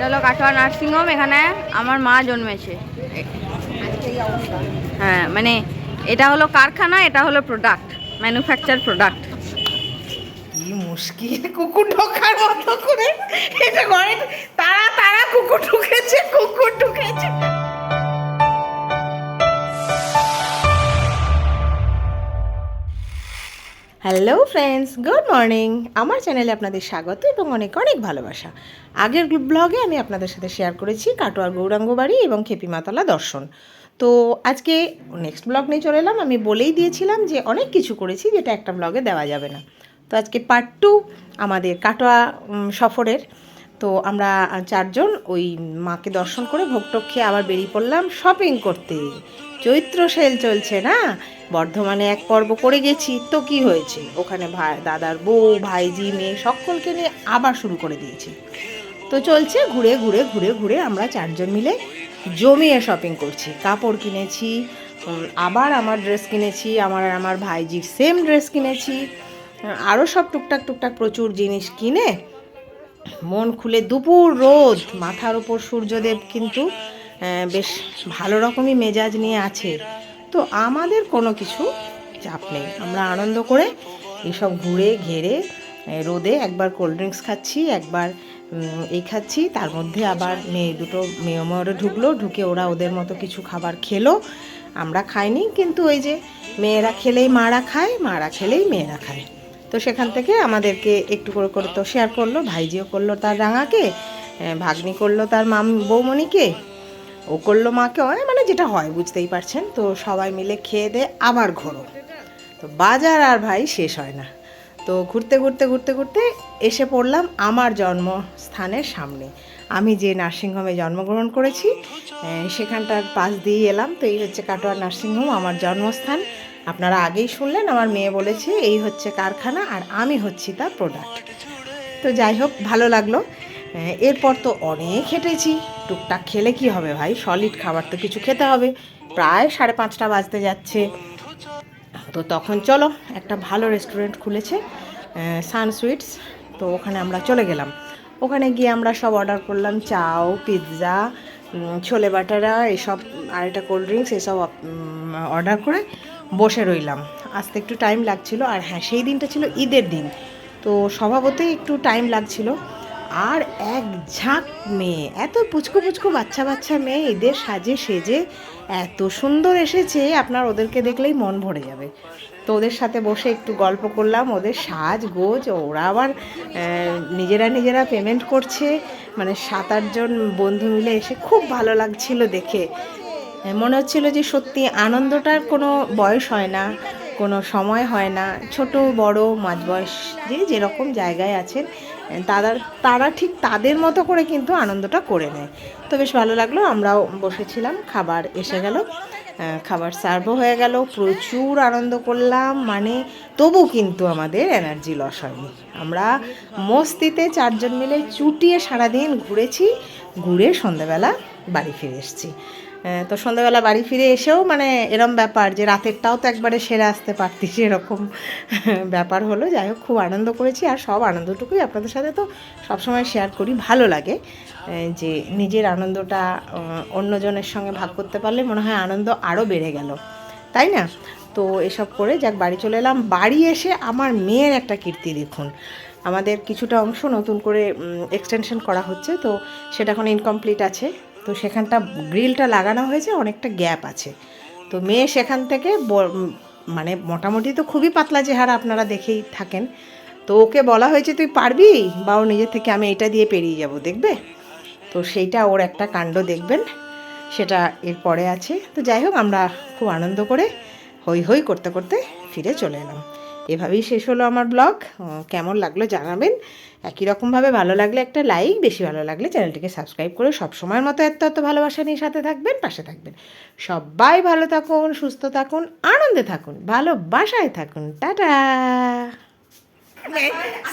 এটা হলো কাটোয়া নার্সিংহোম, এখানে আমার মা জন্মেছে। হ্যাঁ মানে এটা হলো কারখানা, এটা হলো প্রোডাক্ট ম্যানুফ্যাকচার প্রোডাক্ট কি মুশকিল, কুকুর মতো করে। তারা তারা কুকুর ঢুকেছে কুকুর ঢুকেছে। হ্যালো ফ্রেন্ডস গুড মর্নিং আমার চ্যানেলে আপনাদের স্বাগত এবং অনেক অনেক ভালোবাসা। আগের ব্লগে আমি আপনাদের সাথে শেয়ার করেছি কাটোয়ার গৌরাঙ্গ বাড়ি এবং খেপিমাতলা দর্শন। তো আজকে নেক্সট ব্লগ নিয়ে চলে এলাম। আমি বলেই দিয়েছিলাম যে অনেক কিছু করেছি যেটা একটা ব্লগে দেওয়া যাবে না। তো আজকে পার্ট টু আমাদের কাটোয়া সফরের। তো আমরা চারজন ওই মাকে দর্শন করে ভোগটোক খেয়ে আবার বেরিয়ে পড়লাম শপিং করতে। চৈত্র সেল চলছে না? বর্ধমানে এক পর্ব করে গেছি, তো কি হয়েছে? ওখানে ভাই, দাদার বউ, ভাইজি, মেয়ে সকলকে নিয়ে আবার শুরু করে দিয়েছি। তো চলছে ঘুরে ঘুরে ঘুরে ঘুরে আমরা চারজন মিলে জমিয়ে শপিং করছি। কাপড় কিনেছি আবার আমার ড্রেস কিনেছি, আমার আমার ভাইজির সেম ড্রেস কিনেছি। আরও সব টুকটাক টুকটাক প্রচুর জিনিস কিনে মন খুলে দুপুর রোদ, মাথার ওপর সূর্যদেব কিন্তু বেশ ভালো রকমই মেজাজ নিয়ে আছে। তো আমাদের কোনো কিছু চাপ নেই। আমরা আনন্দ করে এসব ঘুরে, ঘেরে রোদে একবার কোল্ড ড্রিঙ্কস খাচ্ছি, একবার এই খাচ্ছি। তার মধ্যে আবার মেয়ে দুটো, মেয়ে মরে ঢুকলো, ঢুকে ওরা ওদের মতো কিছু খাবার খেলো। আমরা খাইনি, কিন্তু ওই যে মেয়েরা খেলেই মারা খায়, মারা খেলেই মেয়েরা খায়। তো সেখান থেকে আমাদেরকে একটু করে করে তো শেয়ার করল, ভাইজিও করল তার রাঙাকে ভাগ্নি করল তার মাম, বৌমণিকে, ও করল মাকে মানে যেটা হয়, বুঝতেই পারছেন? তো সবাই মিলে খেয়ে দে আবার ঘোরো। তো বাজার আর ভাই শেষ হয় না। তো ঘুরতে ঘুরতে ঘুরতে ঘুরতে এসে পড়লাম আমার জন্মস্থানের সামনে। আমি যে নার্সিংহোমে জন্মগ্রহণ করেছি সেখানটার পাশ দিয়ে এলাম। তো এই হচ্ছে কাটোয়া নার্সিংহোম, আমার জন্মস্থান। আপনারা আগেই শুনলেন, আমার মেয়ে বলেছে, এই হচ্ছে কারখানা আর আমি হচ্ছি তার প্রোডাক্ট তো যাই হোক, ভালো লাগল। এরপর তো অনেক হেঁটেছি। টুকটাক খেলে কি হবে ভাই? সলিড খাবার তো কিছু খেতে হবে। প্রায় সাড়ে পাঁচটা বাজতে যাচ্ছে। তো তখন চলো, একটা ভালো রেস্টুরেন্ট খুলেছে সান সুইটস তো ওখানে আমরা চলে গেলাম। ওখানে গিয়ে আমরা সব অর্ডার করলাম, চাও পিৎজা ছোলে বাটারা, এসব, আর একটা কোল্ড ড্রিঙ্কস এসব অর্ডার করে বসে রইলাম। আসতে একটু টাইম লাগছিল আর হ্যাঁ সেই দিনটা ছিল ঈদের দিন। তো স্বভাবতই একটু টাইম লাগছিল। আর এক ঝাঁক মেয়ে, এত পুচকু পুচকু বাচ্চা বাচ্চা মেয়ে, এদের সাজে সেজে এত সুন্দর এসেছে, আপনার ওদেরকে দেখলেই মন ভরে যাবে। তো ওদের সাথে বসে একটু গল্প করলাম, ওদের সাজ গোজ, ওরা আবার নিজেরা নিজেরা পেমেন্ট করছে। মানে সাত আটজন বন্ধু মিলে এসে খুব ভালো লাগছিল দেখে। মনে হচ্ছিল যে সত্যি আনন্দটার কোনো বয়স হয় না, কোনো সময় হয় না। ছোট, বড় মাঝ বয়স যে যেরকম জায়গায় আছেন তারা তারা ঠিক তাদের মতো করে কিন্তু আনন্দটা করে নেয়। তো বেশ ভালো লাগল, আমরাও বসেছিলাম, খাবার এসে গেল। খাবার সার্ভও হয়ে গেল, প্রচুর আনন্দ করলাম মানে তবু কিন্তু আমাদের এনার্জি লস হয়নি। আমরা মস্তিতে চারজন মিলে চুটিয়ে সারাদিন ঘুরেছি, ঘুরে সন্ধ্যাবেলা বাড়ি ফিরে এসেছি। তো সন্ধ্যাবেলা বাড়ি ফিরে এসেও মানে এরম ব্যাপার যে রাতেরটাও তো একবারে সেরে আসতে পারতিস, এরকম ব্যাপার হলো। যাই হোক, খুব আনন্দ করেছি আর সব আনন্দটুকুই আপনাদের সাথে তো সবসময় শেয়ার করি। ভালো লাগে যে নিজের আনন্দটা অন্যজনের সঙ্গে ভাগ করতে পারলে মনে হয় আনন্দ আরও বেড়ে গেল। তাই না? তো এসব করে যাক, বাড়ি চলে এলাম। বাড়ি এসে আমার মেয়ের একটা কীর্তি দেখুন। আমাদের কিছুটা অংশ নতুন করে এক্সটেনশন করা হচ্ছে, তো সেটা এখন ইনকমপ্লিট আছে। তো সেখানটা গ্রিলটা লাগানো হয়েছে, অনেকটা গ্যাপ আছে। তো মেয়ে সেখান থেকে মানে মোটামুটি তো খুবই পাতলা চেহারা আপনারা দেখেই থাকেন। তো ওকে বলা হয়েছে, তুই পারবি? বা ও নিজের থেকে, আমি এটা দিয়ে পেরিয়ে যাব, দেখবে? তো সেইটা ওর একটা কাণ্ড দেখবেন, সেটা এর পরে আছে। তো যাই হোক, আমরা খুব আনন্দ করে হই হই করতে করতে ফিরে চলে এলাম। এভাবেই শেষ হলো আমার ব্লগ। কেমন লাগল জানাবেন। একই রকমভাবে ভালো লাগলে একটা লাইক বেশি ভালো লাগলে চ্যানেলটিকে সাবস্ক্রাইব করে সব সময়ের মতো এত এত ভালোবাসা নিয়ে সাথে থাকবেন পাশে থাকবেন। সবাই ভালো থাকুন সুস্থ থাকুন আনন্দে থাকুন ভালোবাসায় থাকুন। টাটা!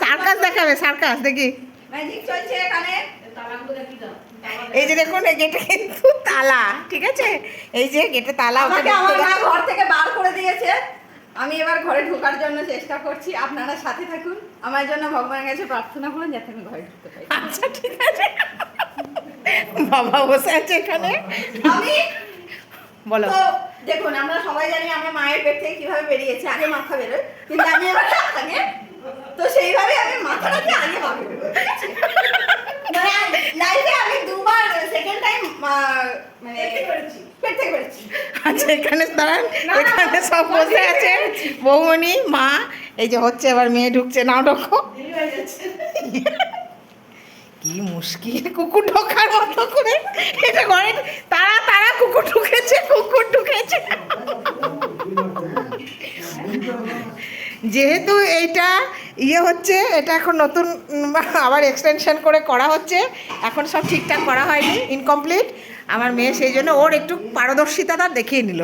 সার্কাস দেখাবে সার্কাস দেখি। এই যে দেখুন এই গেটে কিন্তু তালা ঠিক আছে? এই যে গেটে তালা। ঘর থেকে বার করে দিয়েছে। আমি এবার ঘরে ঢোকার জন্য চেষ্টা করছি। আপনারা সাথে থাকুন। আমার জন্য ভগবানের কাছে প্রার্থনা করুন যাতে আমি ঘরে ঢুকতে পারি। আচ্ছা ঠিক আছে। বাবা বসে আছে এখানে। আমি বলো। দেখুন আমরা সবাই জানি আমরা মায়ের পেট থেকে কীভাবে বেরিয়েছি আগে মাথা বেরোয় কিন্তু আমি এবার আগে তো সেইভাবে আমি মাথাটাকে আগে ভাবি মানে লাইফে আমি দুবার সেকেন্ড টাইম মানে আচ্ছা এখানে দাঁড়ান এখানে সব বসে আছে বৌমনি মা এই যে হচ্ছে এবার মেয়ে ঢুকছে নাও ঢোকো। কি মুশকিল কুকুর ঢোকার মতো করে। এটা ঘরে তারা তারা কুকুর ঢুকেছে কুকুর ঢুকেছে। যেহেতু এইটা ইয়ে হচ্ছে, এটা এখন নতুন আবার এক্সটেনশন করে করা হচ্ছে। এখন সব ঠিকঠাক করা হয়নি ইনকমপ্লিট আমার মেয়ে সেই জন্য ওর একটু পারদর্শিতাটা দেখিয়ে নিল।